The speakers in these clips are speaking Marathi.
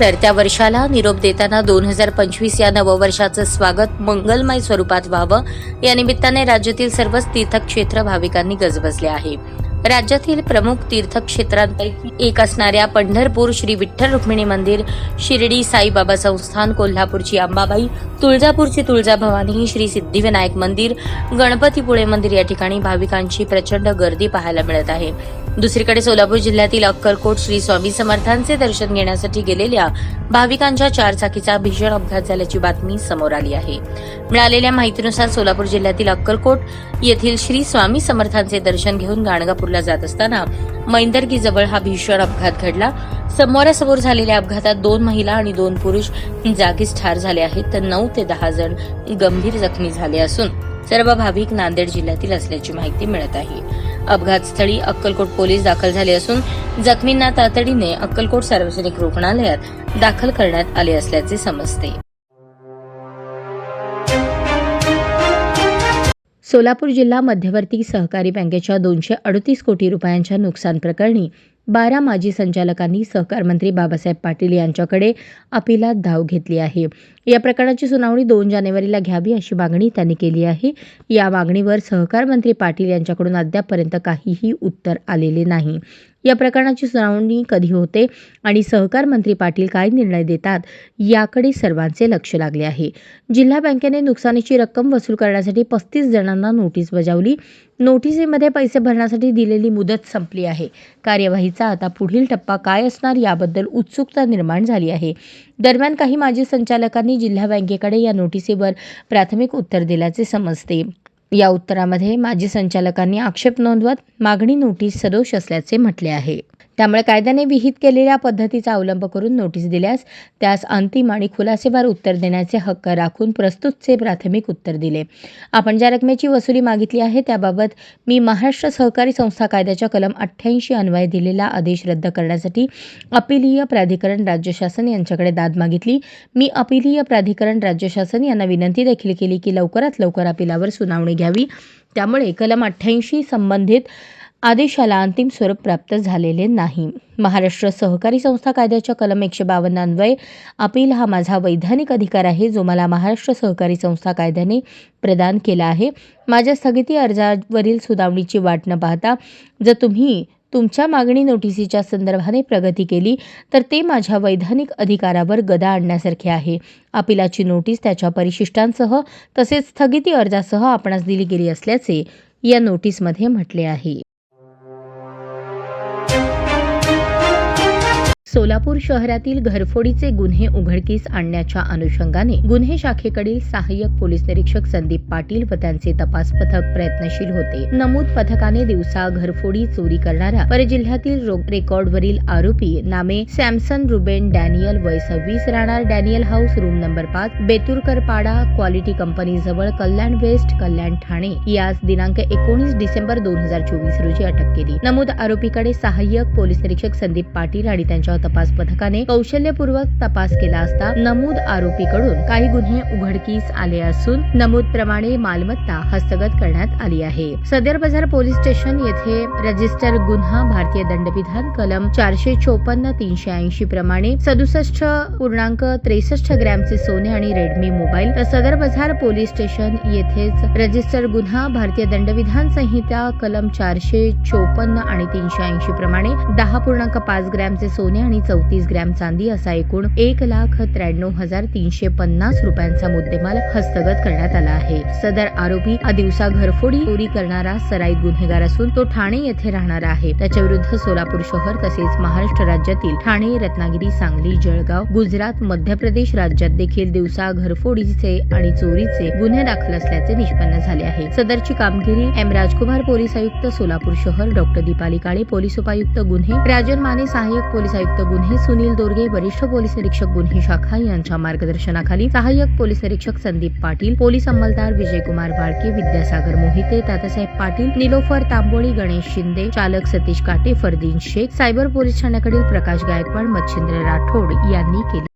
तर त्या वर्षाला निरोप देताना दोन हजार पंचवीस या नववर्षाचं स्वागत मंगलमय स्वरूपात व्हावं. या निमित्ताने राज्यातील सर्वच तीर्थक्षेत्र भाविकांनी गजबजले आहे. राज्यातील प्रमुख तीर्थक्षेत्रांपैकी एक असणाऱ्या पंढरपूर श्री विठ्ठल रुक्मिणी मंदिर शिर्डी साईबाबा संस्थान कोल्हापूरची अंबाबाई तुळजापूरची तुळजाभवानी श्री सिद्धिविनायक मंदिर गणपतीपुळे मंदिर या ठिकाणी भाविकांची प्रचंड गर्दी पाहायला मिळत आहे. दुसरीकडे सोलापूर जिल्ह्यातील अक्कलकोट श्री स्वामी समर्थांचे दर्शन घेण्यासाठी गेलेल्या भाविकांच्या चारचाकीचा भीषण अपघात झाल्याची बातमी समोर आली आहे. मिळालेल्या माहितीनुसार सोलापूर जिल्ह्यातील अक्कलकोट येथील श्री स्वामी समर्थांचे दर्शन घेऊन गाणगापूरला जात असताना मैंदर्गीजवळ हा भीषण अपघात घडला. समोरासमोर झालेल्या अपघातात दोन महिला आणि दोन पुरुष जागीच ठार झाले आहेत तर नऊ ते दहा जण गंभीर जखमी झाले असून सर्व भाविक नांदेड जिल्ह्यातील असल्याची माहिती मिळत आहे. अपघातस्थळी अक्कलकोट पोलीस दाखल झाले असून जखमींना तातडीने अक्कलकोट सार्वजनिक रुग्णालयात दाखल करण्यात आले असल्याचे समजते. सोलापूर जिल्हा मध्यवर्ती सहकारी बँकेच्या दोनशे अडतीस कोटी रुपयांच्या नुकसान प्रकरणी बारा माजी संचालकांनी सहकार मंत्री बाबासाहेब पाटील यांच्याकडे अपिलात धाव घेतली आहे. या प्रकरणाची सुनावणी दोन जानेवारीला घ्यावी अशी मागणी त्यांनी केली आहे. या मागणीवर सहकार मंत्री पाटील यांच्याकडून अद्यापपर्यंत काहीही उत्तर आलेले नाही. या प्रकरणाची सुनावणी कधी होते आणि सहकार मंत्री पाटील काय निर्णय देतात याकडे सर्वांचे लक्ष लागले आहे. जिल्हा बँकेने नुकसानीची रक्कम वसूल करण्यासाठी पस्तीस जणांना नोटीस बजावली. नोटिसीमध्ये पैसे भरण्यासाठी दिलेली मुदत संपली आहे. कार्यवाहीचा आता पुढील टप्पा काय असणार याबद्दल उत्सुकता निर्माण झाली आहे. दरम्यान काही माजी संचालकांनी जिल्हा बँकेकडे या नोटिसीवर प्राथमिक उत्तर दिल्याचे समजते. या उत्तरामध्ये माजी संचालकांनी आक्षेप नोंदवत मागणी नोटीस सदोष असल्याचे म्हटले आहे. त्यामुळे कायद्याने विहित केलेल्या पद्धतीचा अवलंब करून नोटीस दिल्यास त्यास अंतिम आणि खुलासेवार उत्तर देण्याचे हक्क राखून प्रस्तुतचे प्राथमिक उत्तर दिले. आपण ज्या रकमेची वसुली मागितली आहे त्याबाबत मी महाराष्ट्र सहकारी संस्था कायद्याच्या कलम अठ्ठ्याऐंशी अन्वये दिलेला आदेश रद्द करण्यासाठी अपिलीय प्राधिकरण राज्य शासन यांच्याकडे दाद मागितली. मी अपिलीय प्राधिकरण राज्य शासन यांना विनंती देखील केली की लवकरात लवकर अपिलावर सुनावणी घ्यावी. त्यामुळे कलम अठ्ठ्याऐंशी संबंधित आदेशाला अंतिम स्वरूप प्राप्त झालेले नाही. महाराष्ट्र सहकारी संस्था कायद्याच्या कलम एकशे बावन्न अन्वये अपील हा माझा वैधानिक अधिकार आहे जो मला महाराष्ट्र सहकारी संस्था कायद्याने प्रदान केला आहे. माझ्या स्थगिती अर्जावरील सुनावणीची वाट न पाहता जर तुम्ही तुमच्या मागणी नोटिसीच्या संदर्भाने प्रगती केली तर ते माझ्या वैधानिक अधिकारावर गदा आणण्यासारखे आहे. अपिलाची नोटीस त्याच्या परिशिष्टांसह तसेच स्थगिती अर्जासह आपणास दिली गेली असल्याचे या नोटीसमध्ये म्हटले आहे. सोलापूर शहरातील घरफोडीचे गुन्हे उघडकीस आणण्याच्या अनुषंगाने गुन्हे शाखेकडील सहाय्यक पोलीस निरीक्षक संदीप पाटील व त्यांचे तपास पथक प्रयत्नशील होते. नमूद पथकाने दिवसा घरफोडी चोरी करणारा परजिल्ह्यातील रेकॉर्डवरील आरोपी नामे सॅमसन रुबेन डॅनियल वय सव्वीस राहणार डॅनियल हाऊस रूम नंबर पाच बेतुरकर पाडा क्वालिटी कंपनी जवळ कल्याण वेस्ट कल्याण ठाणे. यास दिनांक एकोणीस डिसेंबर दोन हजार चोवीस रोजी अटक केली. नमूद आरोपीकडे सहाय्यक पोलीस निरीक्षक संदीप पाटील आणि त्यांच्या तपास पथकाने कौशल्यपूर्वक तपास केला असता नमूद आरोपीकडून काही गुन्हे उघडकीस आले असून नमूद प्रमाणे मालमत्ता हस्तगत करण्यात आली आहे. सदर बाजार पोलीस स्टेशन येथे रजिस्टर गुन्हा भारतीय दंडविधान कलम चारशे चोपन्न तीनशे ऐंशी प्रमाणे सदुसष्ट पूर्णांक त्रेसष्ट ग्रॅमचे सोने आणि रेडमी मोबाईल तर सदर बाजार पोलीस स्टेशन येथेच रजिस्टर गुन्हा भारतीय दंडविधान संहिता कलम चारशे चोपन्न आणि तीनशे ऐंशी प्रमाणे दहा पूर्णांक पाच ग्रॅमचे सोने आणि चौतीस ग्रॅम चांदी असा एकूण एक लाख त्र्याण्णव हजार तीनशे पन्नास रुपयांचा मुद्देमाल हस्तगत करण्यात आला आहे. सदर आरोपी हा दिवसा घरफोडी चोरी करणारा सराईत गुन्हेगार असून तो ठाणे येथे राहणारा आहे. त्याच्या विरुद्ध सोलापूर शहर तसेच महाराष्ट्र राज्यातील ठाणे रत्नागिरी सांगली जळगाव गुजरात मध्य प्रदेश राज्यात देखील दिवसा घरफोडीचे आणि चोरीचे गुन्हे दाखल असल्याचे निष्पन्न झाले आहे. सदरची कामगिरी एम राजकुमार पोलीस आयुक्त सोलापूर शहर डॉक्टर दीपाली काळे पोलीस उपायुक्त गुन्हे राजन माने सहाय्यक पोलीस आयुक्त गुन्हे सुनील दोरगे वरिष्ठ पोलीस निरीक्षक गुन्हे शाखा यांच्या मार्गदर्शनाखाली सहाय्यक पोलीस निरीक्षक संदीप पाटील पोलीस अंमलदार विजयकुमार बाळके विद्यासागर मोहिते तात्यासाहेब पाटील निलोफर तांबोळी गणेश शिंदे चालक सतीश काटे फरदीन शेख सायबर पोलीस ठाण्याकडील प्रकाश गायकवाड मच्छिंद्र राठोड यांनी केली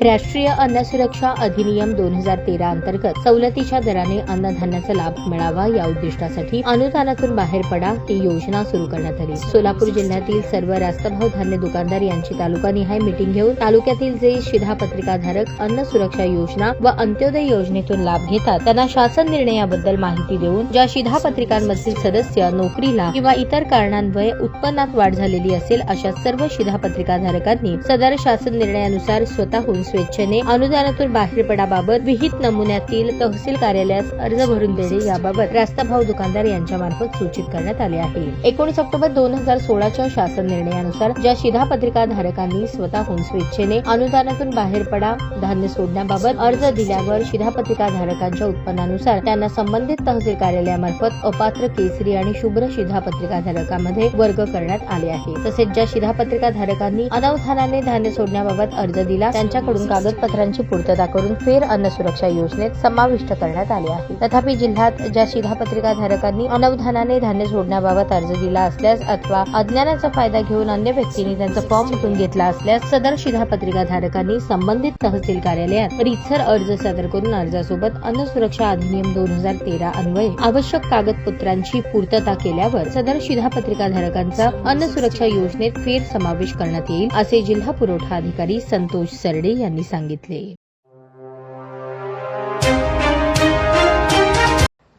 राष्ट्रीय अन्न सुरक्षा अधिनियम दोन हजार तेरा अंतर्गत सवलतीच्या दराने अन्नधान्याचा लाभ मिळावा या उद्दिष्टासाठी अनुदानातून बाहेर पडा ही योजना सुरू करण्यात आली. सोलापूर जिल्ह्यातील सर्व रास्तभाव धान्य दुकानदार यांची तालुकानिहाय मिटिंग घेऊन तालुक्यातील जे शिधापत्रिकाधारक अन्न सुरक्षा योजना व अंत्योदय योजनेतून लाभ घेतात त्यांना शासन निर्णयाबद्दल माहिती देऊन ज्या शिधापत्रिकांमधील सदस्य नोकरीला किंवा इतर कारणांमुळे उत्पन्नात वाढ झालेली असेल अशा सर्व शिधापत्रिकाधारकांनी सदर शासन निर्णयानुसार स्वतःहून स्वेच्छेने अनुदानातून बाहेर पडाबाबत विहित नमुन्यातील तहसील कार्यालयास अर्ज भरून देणे याबाबत रास्ताभाव दुकानदार यांच्या मार्फत सूचित करण्यात आले आहे. एकोणीस ऑक्टोबर दोन हजार सोळाच्या शासन निर्णयानुसार ज्या शिधापत्रिका धारकांनी स्वतःहून स्वेच्छेने अनुदानातून बाहेर पडा धान्य सोडण्याबाबत अर्ज दिल्यावर शिधापत्रिका धारकांच्या उत्पन्नानुसार त्यांना संबंधित तहसील कार्यालयामार्फत अपात्र केसरी आणि शुभ्र शिधापत्रिका धारकांमध्ये वर्ग करण्यात आले आहे. तसेच ज्या शिधापत्रिका धारकांनी अनवधानाने धान्य सोडण्याबाबत अर्ज दिला त्यांच्याकडून कागदपत्रांची पूर्तता करून फेर अन्न सुरक्षा योजनेत समाविष्ट करण्यात आले आहे. तथापि जिल्ह्यात ज्या शिधापत्रिका धारकांनी अनवधानाने धान्य सोडण्याबाबत अर्ज दिला असल्यास अथवा अज्ञानाचा फायदा घेऊन अन्य व्यक्तींनी त्यांचा फॉर्म उठून घेतला असल्यास सदर शिधापत्रिका धारकांनी संबंधित तहसील कार्यालयात रितसर अर्ज सादर करून अर्जासोबत अन्न सुरक्षा अधिनियम दोन हजार तेरा अन्वये आवश्यक कागदपत्रांची पूर्तता केल्यावर सदर शिधापत्रिका धारकांचा अन्न सुरक्षा योजनेत फेर समावेश करण्यात येईल असे जिल्हा पुरवठा अधिकारी संतोष सरडे यांनी सांगितले.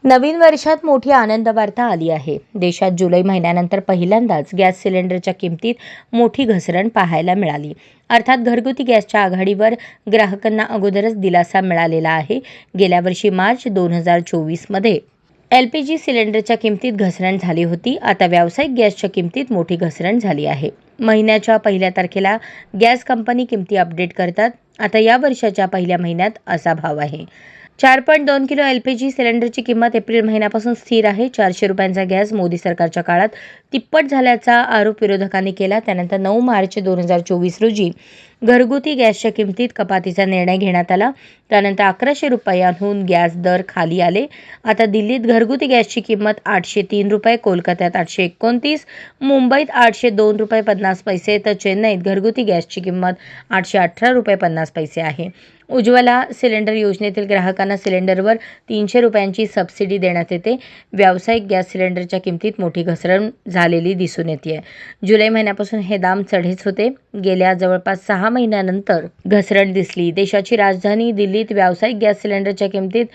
नवीन वर्षात मोठी आनंद वार्ता आली आहे. देशात जुलै महिन्यानंतर पहिल्यांदाच गॅस सिलेंडरच्या किमतीत मोठी घसरण पाहायला मिळाली. अर्थात घरगुती गॅसच्या आघाडीवर ग्राहकांना अगोदरच दिलासा मिळालेला आहे. गेल्या वर्षी मार्च दोन हजार चोवीसमध्ये एल पी जी सिलेंडरच्या किमतीत घसरण झाली होती. आता व्यावसायिक गॅसच्या किमतीत मोठी घसरण झाली आहे. महिन्याच्या पहिल्या तारखेला गॅस कंपनी किमती अपडेट करतात. आता या वर्षाच्या पहिल्या महिन्यात असा भाव आहे. चार पॉईंट दोन किलो एल पी जी सिलेंडरची किंमत एप्रिल महिन्यापासून स्थिर आहे. चारशे रुपयांचा गॅस मोदी सरकारच्या काळात तिप्पट झाल्याचा आरोप विरोधकांनी केला. त्यानंतर नऊ मार्च दोन हजार चोवीस रोजी घरगुती गॅसच्या किमतीत कपातीचा निर्णय घेण्यात आला. त्यानंतर अकराशे रुपयांहून गॅस दर खाली आले. आता दिल्लीत घरगुती गॅसची किंमत आठशे तीन रुपये कोलकात्यात आठशे एकोणतीस मुंबईत आठशे दोन रुपये पन्नास पैसे तर चेन्नईत घरगुती गॅसची किंमत आठशे अठरा रुपये पन्नास पैसे आहे. उज्ज्वला सिलेंडर योजनेतील ग्राहकांना सिलेंडरवर तीनशे रुपयांची सबसिडी देण्यात येते. व्यावसायिक गॅस सिलेंडरच्या किमतीत मोठी घसरण झालेली दिसून येते जुलै महिन्यापासून हे दाम चढेच होते. गेल्या जवळपास सहा महिन्यानंतर घसरण दिसली. देशाची राजधानी दिल्लीत व्यावसायिक गॅस सिलेंडरच्या किमतीत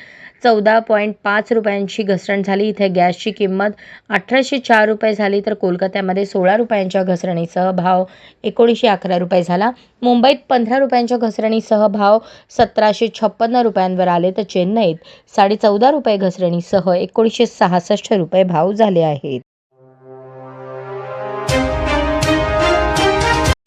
चौदा पॉईंट पाच रुपयांची घसरण झाली. इथे गॅसची किंमत अठराशे चार रुपये झाली. तर कोलकात्यामध्ये सोळा रुपयांच्या घसरणीसह भाव एकोणीसशे अकरा रुपये झाला. मुंबईत पंधरा रुपयांच्या घसरणीसह भाव सतराशे छप्पन्न रुपयांवर आले. तर चेन्नईत साडे चौदा रुपये घसरणीसह एकोणीसशे सहासष्ट रुपये भाव झाले आहेत.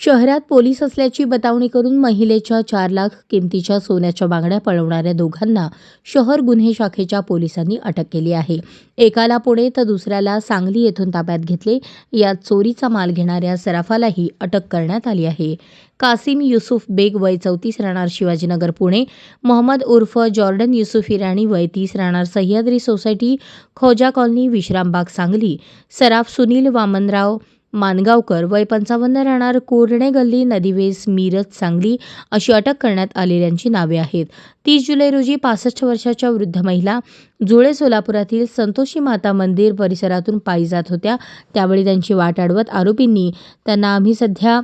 शहरात पोलीस असल्याची बतावणी करून महिलेच्या चार लाख किमतीच्या सोन्याच्या बांगड्या पळवणाऱ्या दोघांना शहर गुन्हे शाखेच्या पोलिसांनी अटक केली आहे. एकाला पुणे तर दुसऱ्याला सांगली येथून ताब्यात घेतले. यात चोरीचा माल घेणाऱ्या सराफालाही अटक करण्यात आली आहे. कासिम युसुफ बेग वय चौतीस राहणार शिवाजीनगर पुणे. मोहम्मद उर्फ जॉर्डन युसुफ इराणी वय तीस राहणार सह्याद्री सोसायटी खोजा कॉलनी विश्रामबाग सांगली. सराफ सुनील वामनराव मानगावकर वय पंचावन्न राहणार कोरणे गल्ली नदीवेस मिरज सांगली अशी अटक करण्यात आलेल्यांची नावे आहेत. तीस जुलै रोजी पासष्ट वर्षाच्या वृद्ध महिला जुळे सोलापुरातील संतोषी माता मंदिर परिसरातून पायी जात होत्या. त्यावेळी त्यांची वाट अडवत आरोपींनी त्यांना आम्ही सध्या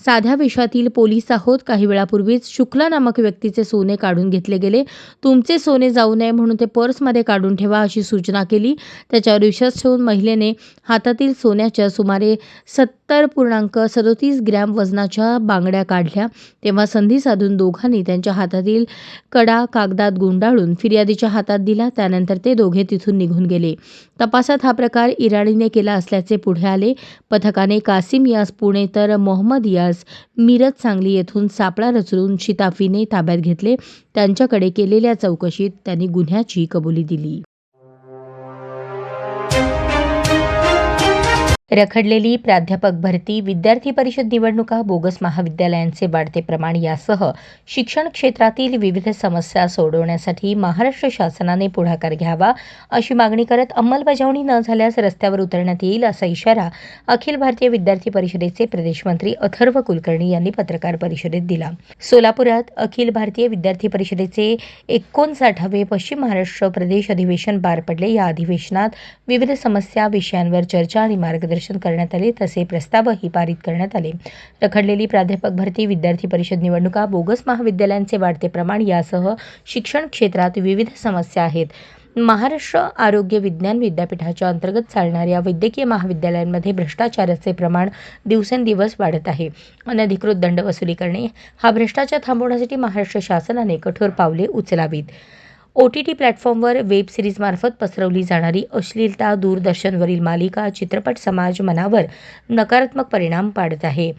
साध्या वेशातील पोलीस आहोत. काही वेळापूर्वीच शुक्ला नामक व्यक्तीचे सोने काढून घेतले गेले. तुमचे सोने जाऊ नये म्हणून ते पर्समध्ये काढून ठेवा अशी सूचना केली. त्याच्यावर विश्वास ठेवून महिलेने हातातील सोन्याच्या सुमारे सत्तर पूर्णांक सदोतीस ग्रॅम वजनाच्या बांगड्या काढल्या. तेव्हा संधी साधून दोघांनी त्यांच्या हातातील कडा कागदात गुंडाळून फिर्यादीच्या हातात दिला. त्यानंतर ते दोघे तिथून निघून गेले. तपासात हा प्रकार इराणीने केला असल्याचे पुढे आले. पथकाने कासिम यास पुणे तर मोहम्मद या यास मिरज सांगली येथून सापळा रचून शिताफीने ताब्यात घेतले. त्यांच्याकडे केलेल्या चौकशीत त्यांनी गुन्ह्याची कबुली दिली. रखडलेली प्राध्यापक भरती विद्यार्थी परिषद निवडणुका बोगस महाविद्यालयांचे वाढते प्रमाण यासह शिक्षण क्षेत्रातील विविध समस्या सोडवण्यासाठी महाराष्ट्र शासनाने पुढाकार घ्यावा अशी मागणी करत अंमलबजावणी न झाल्यास रस्त्यावर उतरण्यात येईल असा इशारा अखिल भारतीय विद्यार्थी परिषदेचे प्रदेशमंत्री अथर्व कुलकर्णी यांनी पत्रकार परिषदेत दिला. सोलापुरात अखिल भारतीय विद्यार्थी परिषदेचे एकोणसाठावे पश्चिम महाराष्ट्र प्रदेश अधिवेशन पार पडले. या अधिवेशनात विविध समस्या विषयांवर चर्चा आणि मार्गदर्शन करण्यात आले तसे प्रस्तावही पारित करण्यात आले. रखडलेली प्राध्यापक भरती विद्यार्थी परिषद निवडणुका बोगस महाविद्यालयांचे वाढते प्रमाण यासह शिक्षण क्षेत्रात विविध समस्या आहेत. महाराष्ट्र आरोग्य विज्ञान विद्यापीठाच्या अंतर्गत चालणाऱ्या वैद्यकीय महाविद्यालयांमध्ये भ्रष्टाचाराचे प्रमाण दिवसेंदिवस वाढत आहे. अनधिकृत दंड वसुली करणे हा भ्रष्टाचार थांबवण्यासाठी महाराष्ट्र शासनाने कठोर पावले उचलावीत. ओ टी टी प्लॅटफॉर्मवर वेब सिरीजमार्फत पसरवली जाणारी अश्लीलता दूरदर्शनवरील मालिका चित्रपट समाज मनावर नकारात्मक परिणाम पाडत आहे.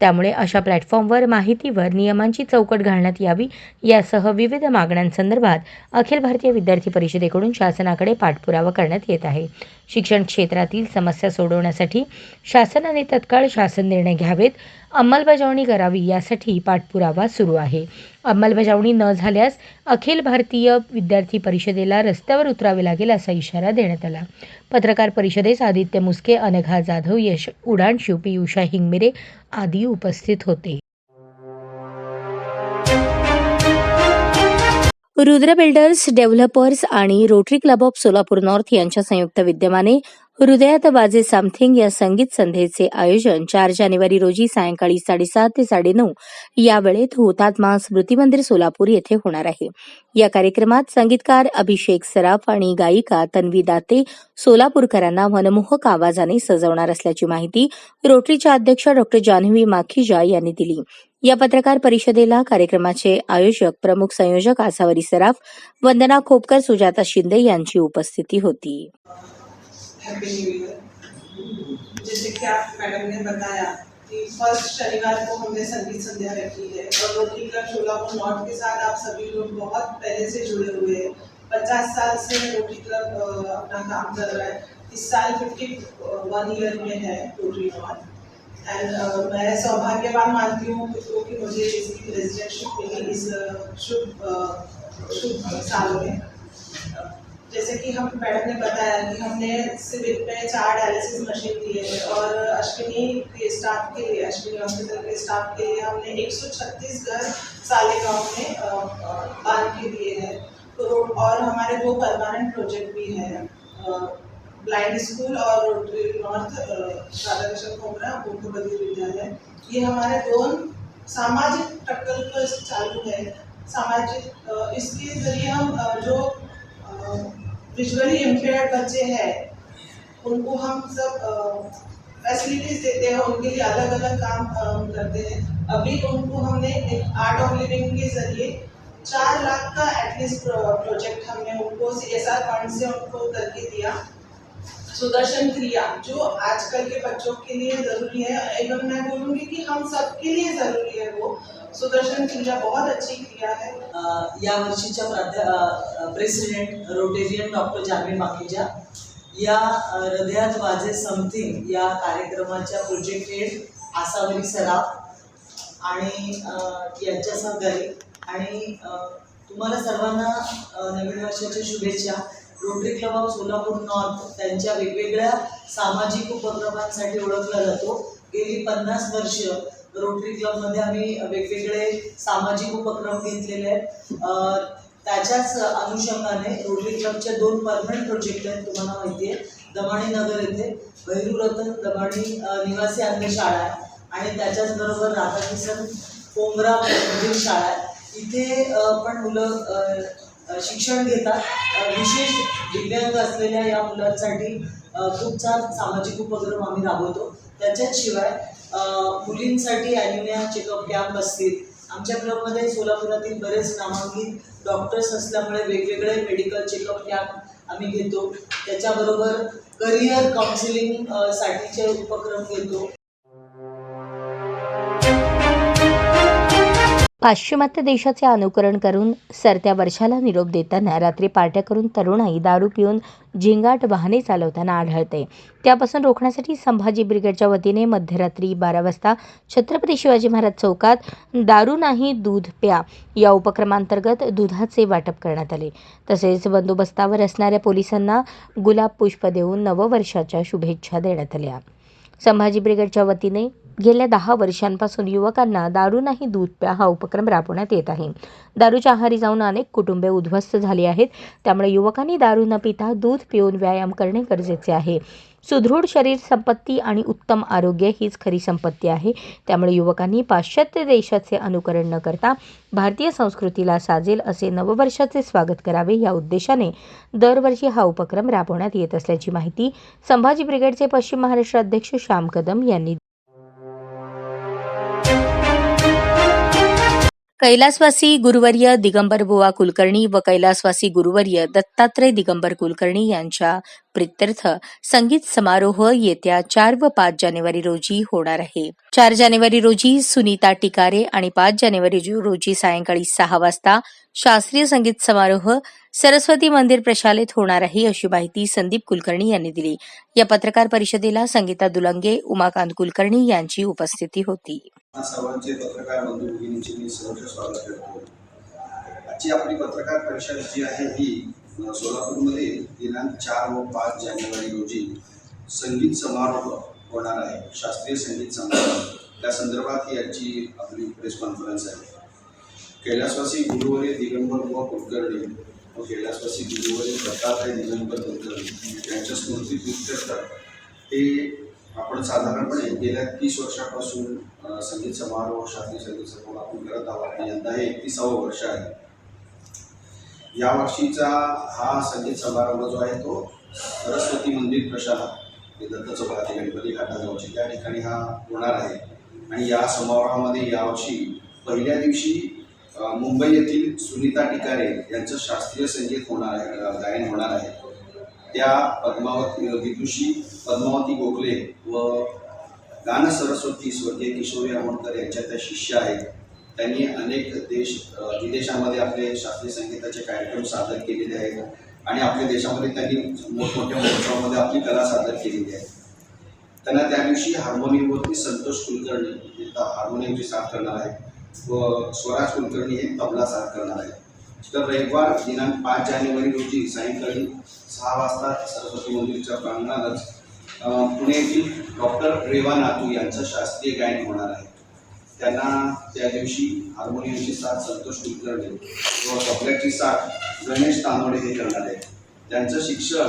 त्यामुळे अशा प्लॅटफॉर्मवर माहितीवर नियमांची चौकट घालण्यात यावी यासह विविध मागण्यांसंदर्भात अखिल भारतीय विद्यार्थी परिषदेकडून शासनाकडे पाठपुरावा करण्यात येत आहे. शिक्षण क्षेत्रातील समस्या सोडवण्यासाठी शासनाने तत्काळ शासन निर्णय घ्यावेत अंमलबजावणी करावी यासाठी पाठपुरावा सुरू आहे. अंमलबजावणी न झाल्यास अखिल भारतीय विद्यार्थी परिषदेला रस्त्यावर उतरावे लागेल असा इशारा देण्यात आला. पत्रकार परिषदेस आदित्य मुस्के अनघा जाधव यश उडाणशिव पियुषा हिंगमिरे आदी उपस्थित होते. रुद्र बिल्डर्स डेव्हलपर्स आणि rotary club of Solapur north यांच्या संयुक्त विद्यमाने हृदयात वाजे समथिंग या संगीत संध्येचे आयोजन चार जानेवारी रोजी सायंकाळी साडेसात ते साडेनऊ या वेळेत हुतात्मा स्मृती मंदिर सोलापूर येथे होणार आहे. या कार्यक्रमात संगीतकार अभिषेक सराफ आणि गायिका तन्वी दाते सोलापूरकरांना मनमोहक आवाजाने सजवणार असल्याची माहिती रोटरीच्या अध्यक्ष डॉ जान्हवी माखीजा यांनी दिली. या पत्रकार परिषदेला कार्यक्रमाचे आयोजक प्रमुख संयोजक आसावरी सराफ वंदना खोपकर सुजाता शिंदे यांची उपस्थिती होती. जैसे कि आप मैडम ने बताया कि फर्स्ट शनिवार को हमने संगीत संध्या रखी है और रोटरी क्लब शोलापुर नॉर्थ के साथ आप सभी लोग बहुत पहले से जुड़े हुए हैं। पचास साल से रोटरी क्लब अपना काम कर रहा है। इस साल फिफ्टी वन ईयर में है रोटरी नॉर्थ। एंड मैं सौभाग्यवान मानती हूँ खुद को मुझे इसकी प्रेसिडेंटशिप मिली इस शुभ शुभ साल में। जैसे कि हम मैडम ने बताया कि हमने सिविल में चार डायलिसिस मशीन दिए हैं और अश्विनी के स्टाफ के लिए, अश्विनी हॉस्पिटल के स्टाफ के लिए हमने 136 घर साले गाँव में बाँध के दिए हैं। तो और हमारे दो परमानेंट प्रोजेक्ट भी हैं। ब्लाइंड स्कूल और नॉर्थ राधा कृष्ण मुख्य विद्यालय ये हमारे दोन सामाजिक प्रकल्प चालू है। सामाजिक इसके ज़रिए हम जो विजुअली इम्पेयर्ड बच्चे हैं, उनको हम सब फैसिलिटीज़ देते हैं, उनके लिए अलग अलग काम करते हैं। अभी उनको हमने आर्ट ऑफ़ लिविंग के ज़रिए चार लाख का एटलीस्ट प्रोजेक्ट हमने उनको सी एस आर फंड से उनको करके दिया। सुदर्शन क्रिया जो आजकल के बच्चों के लिए जरूरी है एवं मैं बोलूंगी कि हम सबके लिए जरूरी है वो सुदर्शन क्रिया बहुत अच्छी क्रिया है। या वर्षीच्या प्राध्या president rotarian doctor Janhavi Makhija या हृदयात वाजे समथिंग या कार्यक्रमाच्या प्रोजेक्ट हेड आसावरी सराफ आणि यांच्या सहकारी आणि तुम्हाला सर्वांना नवीन वर्षाच्या शुभेच्छा. Rotary club of Solapur north त्यांच्या वेगवेगळ्या सामाजिक उपक्रमांसाठी ओळखला जातो. गेली पन्नास वर्ष रोटरी क्लबमध्ये आम्ही वेगवेगळे सामाजिक उपक्रम घेतलेले आहेत. त्याच्याच अनुषंगाने रोटरी क्लबचे दोन परमनंट प्रोजेक्ट आहेत तुम्हाला माहिती आहे. दमाणी नगर येथे भैरूरतन दमाणी निवासी अंधशाळा आहे. आणि त्याच्याच बरोबर राधाकिशन पोंगरा म्हणजे शाळा आहे. इथे पण मुलं शिक्षण घेतात. विशेष दिव्यांग असलेल्या या मुलांसाठी खूप छान सामाजिक उपक्रम आम्ही राबवतो. त्याच्याच शिवाय मुलींसाठी ॲनिमिया चेकअप कॅम्प असतील. आमच्या क्लबमध्ये सोलापुरातील बरेच नामांकित डॉक्टर्स असल्यामुळे वेगवेगळे मेडिकल चेकअप कॅम्प आम्ही घेतो. त्याच्याबरोबर करिअर काउन्सिलिंग साठीचे उपक्रम घेतो. पाश्चिमात्य देशाचे अनुकरण करून सरत्या वर्षाला निरोप देताना रात्री पार्ट्या करून तरुणाई दारू पिऊन झिंगाट वाहने चालवताना आढळते. त्यापासून रोखण्यासाठी संभाजी ब्रिगेडच्या वतीने मध्यरात्री बारा वाजता छत्रपती शिवाजी महाराज चौकात दारू नाही दूध प्या या उपक्रमांतर्गत दुधाचे वाटप करण्यात आले. तसेच बंदोबस्तावर असणाऱ्या पोलिसांना गुलाब पुष्प देऊन नववर्षाच्या शुभेच्छा देण्यात आल्या. संभाजी ब्रिगेडच्या वतीने गेल्या दहा वर्षांपासून युवकांना दारू नाही दूध प्या हा उपक्रम राबवण्यात येत आहे. दारूच्या आहारी जाऊन अनेक कुटुंबे उद्ध्वस्त झाली आहेत. त्यामुळे युवकांनी दारू न पिता दूध पिऊन व्यायाम करणे गरजेचे आहे. सुदृढ शरीर संपत्ती आणि उत्तम आरोग्य हीच खरी संपत्ती आहे. त्यामुळे युवकांनी पाश्चात्य देशाचे अनुकरण न करता भारतीय संस्कृतीला साजेल असे नववर्षाचे स्वागत करावे या उद्देशाने दरवर्षी हा उपक्रम राबवण्यात येत असल्याची माहिती संभाजी ब्रिगेडचे पश्चिम महाराष्ट्र अध्यक्ष श्याम कदम यांनी कैलासवासी गुरुवर्य दिगंबर बुवा कुलकर्णी व कैलासवासी गुरुवर्य दत्तात्रय दिगंबर कुलकर्णी यांच्या प्रित्यर्थ संगीत समारोह येत्या चार व पाच जानेवारी रोजी होणार आहे. चार जानेवारी रोजी सुनीता टिकारे आणि पाच जानेवारी रोजी सायंकाळी सहा वाजता शास्त्रीय संगीत समारोह सरस्वती मंदिर प्रशालेत होणार आहे अशी माहिती संदीप कुलकर्णी यांनी दिली. या पत्रकार परिषदेला संगीता दुलंगे उमाकांत कुलकर्णी यांची उपस्थिती होती. सर्वांचे पत्रकार बंधू मी सहर्ष स्वागत करतो. आजची आपली पत्रकार परिषद जी आहे ही सोलापूरमध्ये दिनांक चार व पाच जानेवारी रोजी संगीत समारोह होणार आहे. शास्त्रीय संगीत समारोह. त्या संदर्भात ही आपली प्रेस कॉन्फरन्स आहे. कैलासवासी गुरुवरे दिगंबर व कुलकर्णी व कैलासवासी गुरुवरे दत्तात्रय दिगंबर कुलकर्णी यांच्या स्मृतीप्रित्यर्थ हे आपण साधारणपणे गेल्या तीस वर्षापासून संगीत समारोह शास्त्रीय संगीत समारोह आपण करत आहोत. आणि यंदा हे एकतीसावं वर्ष आहे. या वर्षीचा हा संगीत समारंभ जो आहे तो सरस्वती मंदिर प्रशाला हे दत्त चौकात गणपती घाटाजवळची त्या ठिकाणी हा होणार आहे. आणि या समारोहामध्ये यावर्षी पहिल्या दिवशी मुंबई येथील सुनीता टिकारे यांचं शास्त्रीय संगीत होणार आहे गायन होणार आहे. त्या पद्मावती विदुषी पद्मावती गोखले व गान सरस्वती स्वर्गीय किशोरी आमोणकर यांच्या त्या शिष्य आहेत. त्यांनी अनेक देश विदेशामध्ये आपले शास्त्रीय संगीताचे कार्यक्रम सादर केलेले आहेत आणि आपल्या देशामध्ये त्यांनी मोठमोठ्या महोत्सवामध्ये आपली कला सादर केलेली आहे. त्यांना त्या दिवशी हार्मोनियमवरती संतोष कुलकर्णी हार्मोनियमची साथ करणार आहे व स्वराज कुलकर्णी हे तबला साथ करणार आहे तर रविवार दिनांक पाच जानेवारी रोजी सायंकाळी सहा वाजता सरस्वती मंदिरच्या प्रांगणातच पुणे येथील डॉक्टर रेवा नातू यांचं शास्त्रीय गायन होणार आहे. त्यांना त्या दिवशी हार्मोनियमची साथ संतोष कुलकर्णी व तबल्याची साथ गणेश तानोडे हे करणार आहेत त्यांचं शिक्षण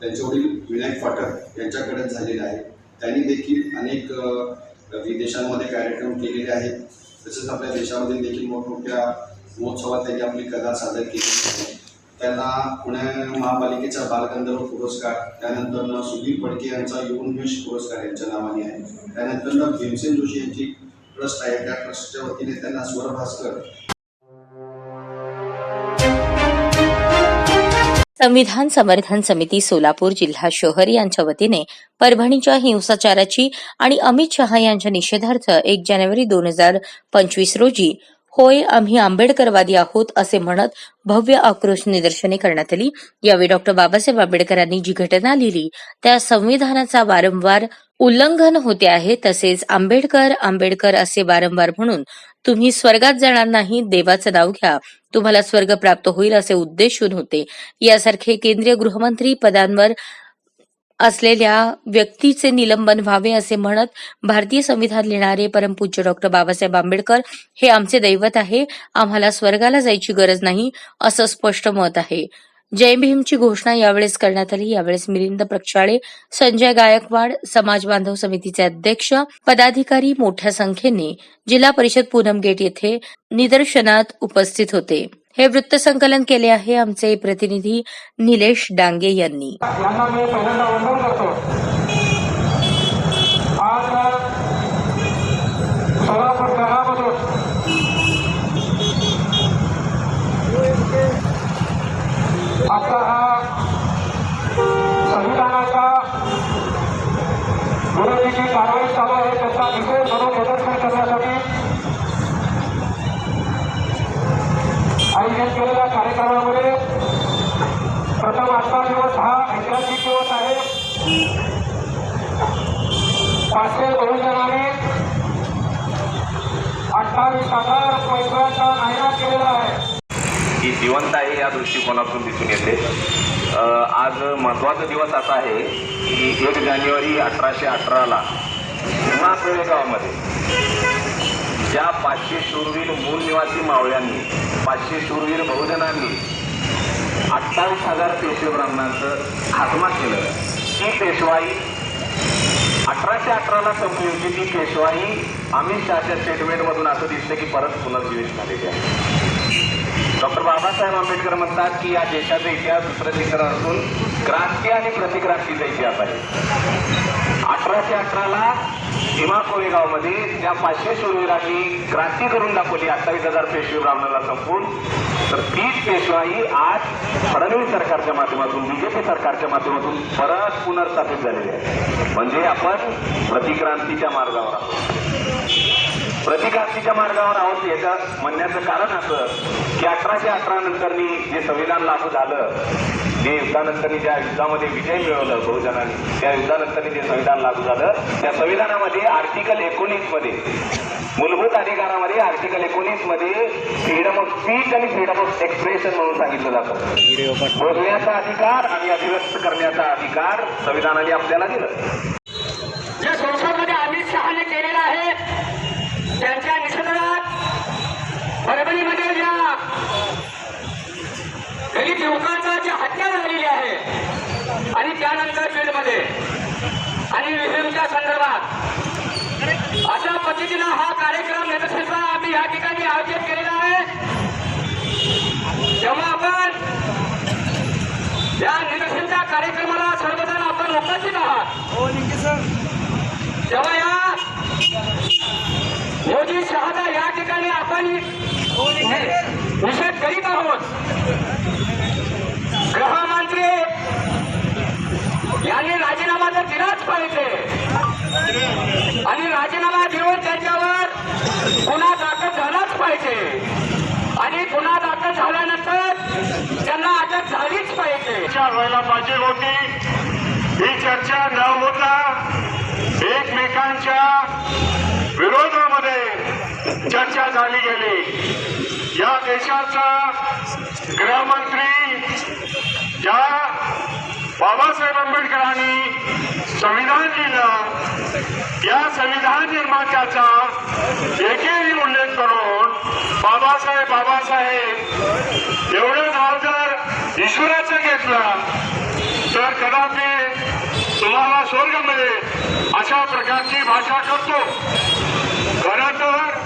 त्यांचे वडील विनायक फाटक यांच्याकडे झालेलं आहे. त्यांनी देखील अनेक विदेशांमध्ये कार्यक्रम केलेले आहेत. तसेच आपल्या देशामध्ये देखील मोठमोठ्या महोत्सवात त्यांनी आपली कला सादर केली आहे. त्यांना पुणे महापालिकेचा बालगंधर्व पुरस्कार त्यानंतर सुधीर फडके यांचा युवन्मेष पुरस्कार यांच्या नावाने आहे. त्यानंतर भीमसेन जोशी यांची ट्रस्ट आहे. त्या ट्रस्टच्या वतीने त्यांना स्वरभास्कर. संविधान समर्थन समिती सोलापूर जिल्हा शहर यांच्या वतीने परभणीच्या हिंसाचाराची आणि अमित शहा यांच्या निषेधार्थ एक जानेवारी दोन हजार पंचवीस रोजी होय आम्ही आंबेडकरवादी आहोत असे म्हणत भव्य आक्रोश निदर्शने करण्यात आली. यावेळी डॉक्टर बाबासाहेब आंबेडकरांनी जी घटना लिहिली त्या संविधानाचा वारंवार उल्लंघन होते आहे तसेच आंबेडकर आंबेडकर असे वारंवार म्हणून तुम्ही स्वर्गात जाणार नाही देवाचं नाव घ्या तुम्हाला स्वर्ग प्राप्त होईल असे उद्देशून होते. यासारखे केंद्रीय गृहमंत्री पदांवर असलेल्या व्यक्तीचे निलंबन व्हावे असे म्हणत भारतीय संविधान लिहिणारे परमपूज्य डॉक्टर बाबासाहेब आंबेडकर हे आमचे दैवत आहे आम्हाला स्वर्गाला जायची गरज नाही असं स्पष्ट मत आहे. जय भीमची घोषणा यावेळेस करण्यात आली. यावेळेस मिलिंद प्रक्षाळे संजय गायकवाड समाज बांधव समितीचे अध्यक्ष पदाधिकारी मोठ्या संख्येने जिल्हा परिषद पूनम गेट येथे निदर्शनात उपस्थित होते. हे वृत्तसंकलन केले आहे आमचे प्रतिनिधी निलेश डांगे यांनी. आयोजित केलेल्या कार्यक्रमामध्ये प्रथम आजचा दिवस हा ऐतिहासिक दिवस आहे. पाचशे बहुजनाने अठ्ठावीस हजार पैशाचा नायनाट केलेला आहे. ही जिवंत आहे या दृष्टिकोनातून दिसून येते. आज महत्त्वाचा दिवस असा आहे की एक जानेवारी अठराशे अठराला पुन्हा गावामध्ये ज्या पाचशे शूरवीर मूळ निवासी मावळ्यांनी पाचशे शूरवीर बहुजनांनी अठ्ठावीस हजार पेशवे ब्राह्मणांचं खात्मा केलं. ती पेशवाई अठराशे अठराला संपली होती. ती पेशवाई अमित शहाच्या स्टेटमेंटमधून असं दिसतं की परत पुनर्जीवित झालेली आहे. डॉक्टर बाबासाहेब आंबेडकर म्हणतात की या देशाचा इतिहास दुसरं असून क्रांती आणि प्रतिक्रांतीचा इतिहास आहे. अठराशे अठराला भीमा कोरेगावमध्ये त्या पाचशे शूरवीरांनी क्रांती करून दाखवली अठ्ठावीस हजार पेशवी ब्राह्मणाला संपून. तर तीच पेशवाई आज फडणवीस सरकारच्या माध्यमातून बीजेपी सरकारच्या माध्यमातून परत पुनर्स्थापित झालेली आहे. म्हणजे आपण प्रतिक्रांतीच्या मार्गावर आहोत. प्रतिक्रांतीच्या मार्गावर आहोत याच्या म्हणण्याचं कारण असं की अठराशे अठरा नंतरनी जे संविधान लागू झालं जे युद्धानंतरनी ज्या युद्धामध्ये विजय मिळवलं बहुजनांनी त्या युद्धानंतरनी जे संविधान लागू झालं त्या संविधानामध्ये आर्टिकल एकोणीसमध्ये मूलभूत अधिकारामध्ये आर्टिकल एकोणीसमध्ये फ्रीडम ऑफ स्पीच आणि फ्रीडम ऑफ एक्सप्रेशन म्हणून सांगितलं जातं. बोलण्याचा अधिकार आणि अभिव्यक्त करण्याचा अधिकार संविधानाने आपल्याला दिलं. जे संसदमध्ये अमित शहाने केलेलं आहे. त्यांच्या निषेधात परभणीमध्ये ज्या दलित युवकांचा जी हत्या झालेली आहे आणि त्यानंतर बीडमध्ये आणि विहिरीच्या संदर्भात अशा पद्धतीनं हा कार्यक्रम निदर्शनाचा आम्ही या ठिकाणी आयोजित केलेला आहे. तेव्हा आपण या निदर्शनच्या कार्यक्रमाला सर्वजण आपण उपस्थित आहात तेव्हा या मोदी शहादा या ठिकाणी आपण निषेध करीत आहोत. गृहमंत्री यांनी राजीनामा तर दिलाच पाहिजे. आणि राजीनामा देऊन त्यांच्यावर गुन्हा दाखल झालाच पाहिजे. आणि गुन्हा दाखल झाल्यानंतर त्यांना अटक झालीच पाहिजे. व्हायला पाहिजे होती ही चर्चा न होता एकमेकांच्या विरोधामध्ये चर्चा झाली गेली. या देशाचा गृहमंत्री ज्या बाबासाहेब आंबेडकरांनी संविधान लिहिलं या संविधान निर्मात्याचा एकही उल्लेख करून बाबासाहेब बाबासाहेब एवढं नाव जर ईश्वराचं घेतलं तर कदापि तुम्हाला स्वर्ग मिळेल. अशा प्रकारची भाषा करतो. खरं तर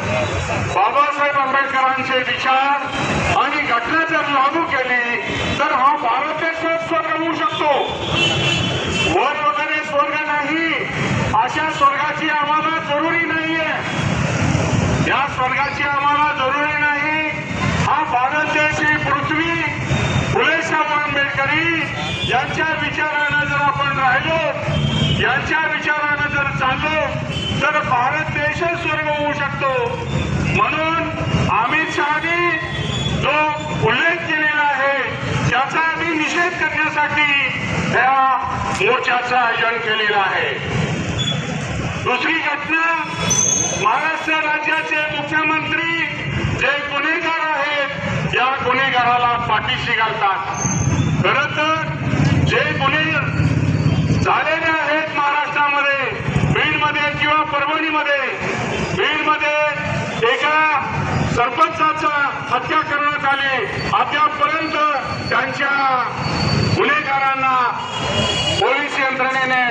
बाबासाहेब आंबेडकरांचे विचार आणि घटना जर लागू केली तर हा भारत देश स्वर्ग होऊ शकतो. वर वगैरे स्वर्ग नाही अशा स्वर्गाची आम्हाला जरुरी नाहीये. या स्वर्गाची आम्हाला जरुरी नाही. हा भारत देश ही पृथ्वी. वारकरी यांच्या विचारानं जर आपण राहिलो यांच्या विचारानं जर चाललो तर भारत देशच स्वर्ग होऊ शकतो. म्हणून अमित शहानी जो उल्लेख केलेला आहे त्याचा आम्ही निषेध करण्यासाठी या मोर्चाचं आयोजन केलेलं आहे. दुसरी घटना महाराष्ट्र राज्याचे मुख्यमंत्री जे गुन्हेगार आहेत या गुन्हेगाराला पाठीशी घालतात. खर तर जे गुन्हे झालेले आहेत महाराष्ट्रामध्ये बीडमध्ये किंवा परभणीमध्ये बीडमध्ये एका सरपंचाचा हत्या करण्यात आली. अद्यापर्यंत त्यांच्या गुन्हेगारांना पोलीस यंत्रणेने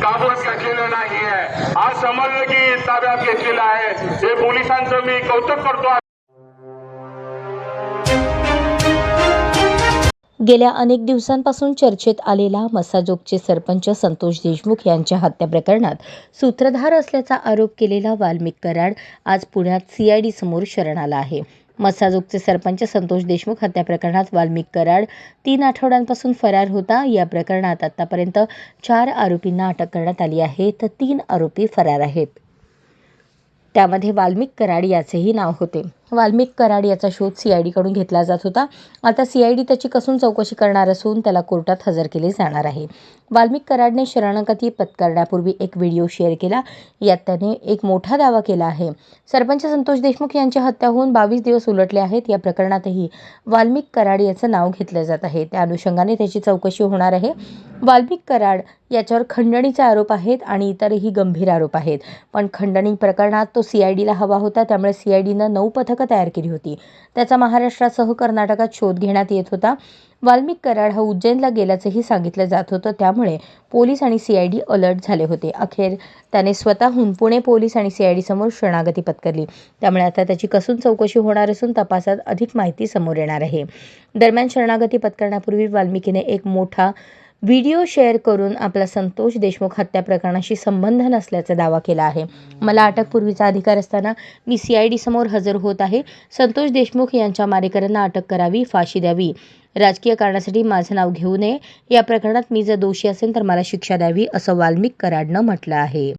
काबूत घेतलेलं नाहीये. आज समजलं की ताब्यात घेतलेलं आहे. हे पोलिसांचं मी कौतुक करतो गेल्या अनेक दिवसांपासून चर्चेत आलेला मसाजोगचे सरपंच संतोष देशमुख यांच्या हत्या प्रकरणात सूत्रधार असल्याचा आरोप केलेला वाल्मिक कराड आज पुण्यात सीआयडी समोर शरण आला आहे. मसाजोगचे सरपंच संतोष देशमुख हत्या प्रकरणात वाल्मिक कराड तीन आठवड्यांपासून फरार होता. या प्रकरणात आतापर्यंत चार आरोपींना अटक करण्यात आली आहे तर तीन आरोपी फरार आहेत. त्यामध्ये वाल्मिक कराड याचेही नाव होते. वाल्मिक कराड याचा शोध सी आय डीकडून घेतला जात होता. आता सी आय डी त्याची कसून चौकशी करणार असून त्याला कोर्टात हजर केले जाणार आहे. वाल्मिक कराडने शरणागती पत्करण्यापूर्वी एक व्हिडिओ शेअर केला. यात त्याने एक मोठा दावा केला आहे. सरपंच संतोष देशमुख यांची हत्या होऊन बावीस दिवस उलटले आहेत. या प्रकरणातही वाल्मिक कराड याचं नाव घेतलं जात आहे. त्या अनुषंगाने त्याची चौकशी होणार आहे. वाल्मिक कराड याच्यावर खंडणीचे आरोप आहेत आणि इतरही गंभीर आरोप आहेत. पण खंडणी प्रकरणात तो सी आय डीला हवा होता. त्यामुळे सी आय नऊ पथक तयार केली होती. त्याचा महाराष्ट्रासह कर्नाटकात शोध घेण्यात येत होता. वाल्मिक कराड हा उज्जैनला गेल्याचंही सांगितलं जात होतं. त्यामुळे पोलीस आणि सीआयडी अलर्ट झाले होते. अखेर त्याने स्वतःहून पुणे पोलीस आणि सीआयडी समोर शरणागती पत्करली. त्यामुळे आता त्याची कसून चौकशी होणार असून तपासात अधिक माहिती समोर येणार आहे. दरम्यान शरणागती पत्करण्यापूर्वी वाल्मिकीने एक मोठा व्हिडिओ शेअर करून आपला संतोष देशमुख हत्या प्रकरणाशी संबंध नसल्याचा दावा केला आहे. मला अटकपूर्वीचा अधिकार असताना मी सी आय डी समोर हजर होत आहे. संतोष देशमुख यांच्या मारेकऱ्यांना अटक करावी फाशी द्यावी. राजकीय कारणासाठी माझं नाव घेऊ नये. या प्रकरणात मी जर दोषी असेल तर मला शिक्षा द्यावी असं वाल्मिक कराडनं म्हटलं आहे.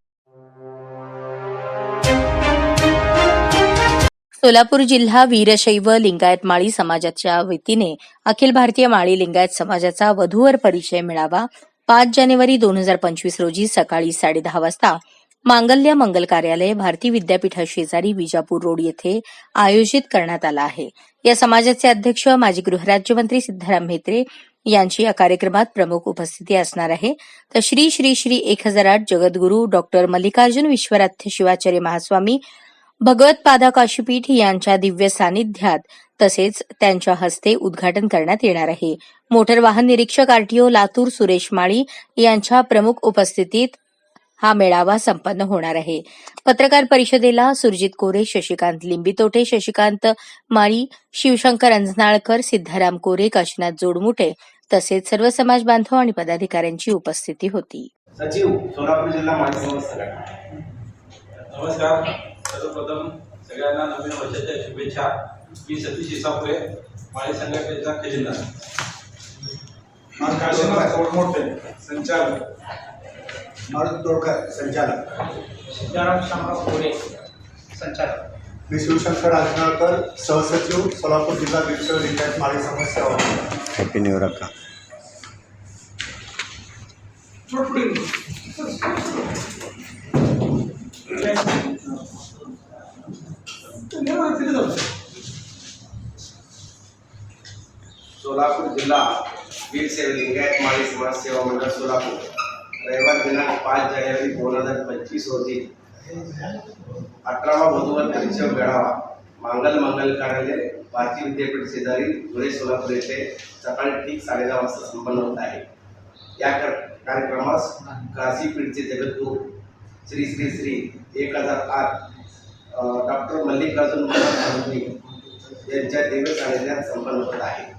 सोलापूर जिल्हा वीरशैव लिंगायत माळी समाजाच्या वतीने अखिल भारतीय माळी लिंगायत समाजाचा वधूवर परिचय मिळावा. पाच जानेवारी दोन हजार पंचवीस रोजी सकाळी साडेदहा वाजता मांगल्य मंगल कार्यालय भारती विद्यापीठा शेजारी विजापूर रोड येथे आयोजित करण्यात आला आहे. या समाजाचे अध्यक्ष माजी गृहराज्यमंत्री सिद्धाराम म्हेत्रे यांची या कार्यक्रमात प्रमुख उपस्थिती असणार आहे. तर श्री श्री श्री एक हजार आठ जगद्गुरू डॉक्टर मल्लिकार्जुन विश्वराध्य शिवाचार्य महास्वामी भगवत पादा काशीपीठ यांच्या दिव्य सानिध्यात तसेच त्यांच्या हस्ते उद्घाटन करण्यात येणार आहे. मोटर वाहन निरीक्षक आरटीओ लातूर सुरेश माळी यांच्या प्रमुख उपस्थितीत हा मेळावा संपन्न होणार आहे. पत्रकार परिषदेला सुरजित कोरे शशिकांत लिंबितोटे शशिकांत माळी शिवशंकर अंजनाळकर सिद्धाराम कोरे काशीनाथ जोडमुटे तसेच सर्व समाज बांधव आणि पदाधिकाऱ्यांची उपस्थिती होती. सचिव सोलापूर जिल्हा नमस्कार. सर्वप्रथम सगळ्यांना नवीन वर्षाच्या शुभेच्छा. मी सतीश इसापुरे माळी संघटनेचा खजिनदार. काशीनाथ संचालक. मारुत तोडकर संचालक. सिद्धाराम शामराव कोरे संचालक. मी शिवशंकर आजनाळकर सहसचिव सोलापूर जिल्हा विश्व लिंगायत माळी समाज सेवा हॅपी न्यू इयर अक्का सोलापूर जिल्हा वीर सेवा लिंगायत माळी समाज सेवा मंडळ सोलापूर. रविवार दिनांक पाच जानेवारी दोन हजार पंचवीस रोजी. अठरावा मधुवर परिचय मेळावा. मांगल मंगल कार्यालय भारतीय विद्यापीठ शेजारी धुळे सोलापूर येथे सकाळी ठीक साडेदहा वाजता संपन्न होत आहे. या कार्यक्रमास काशीपीठचे जगद्गुरू श्री श्री श्री एक हजार आठ डॉक्टर मल्लिकार्जुन यांच्या दिव्य सानिध्यात संपन्न होत आहे.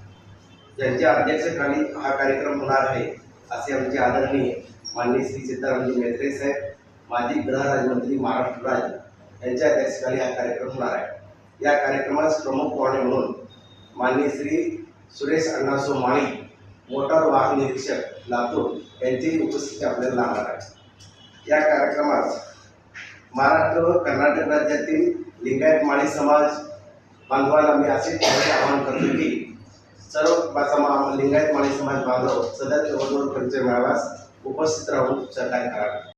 ज्यांच्या अध्यक्षतेखाली हा कार्यक्रम होणार आहे असे आमचे आदरणीय माननीय श्री सीतारामजी मेत्रे साहेब माजी गृहराज्यमंत्री महाराष्ट्र राज्य यांच्या अध्यक्षतेखाली हा कार्यक्रम होणार आहे. या कार्यक्रमास प्रमुख पाहुणे म्हणून माननीय श्री सुरेश अण्णासो माळी मोटार वाहन निरीक्षक लातूर यांची उपस्थिती आपल्याला लाभणार आहे. या कार्यक्रमास महाराष्ट्र व कर्नाटक राज्यातील लिंगायत माळी समाज बांधवाला मी असे आवाहन करतो की सर्व माझा लिंगायत माळी समाज बांधव. सदा वधूवर परिचय मिळावास उपस्थित राहून सहकार्य करावे.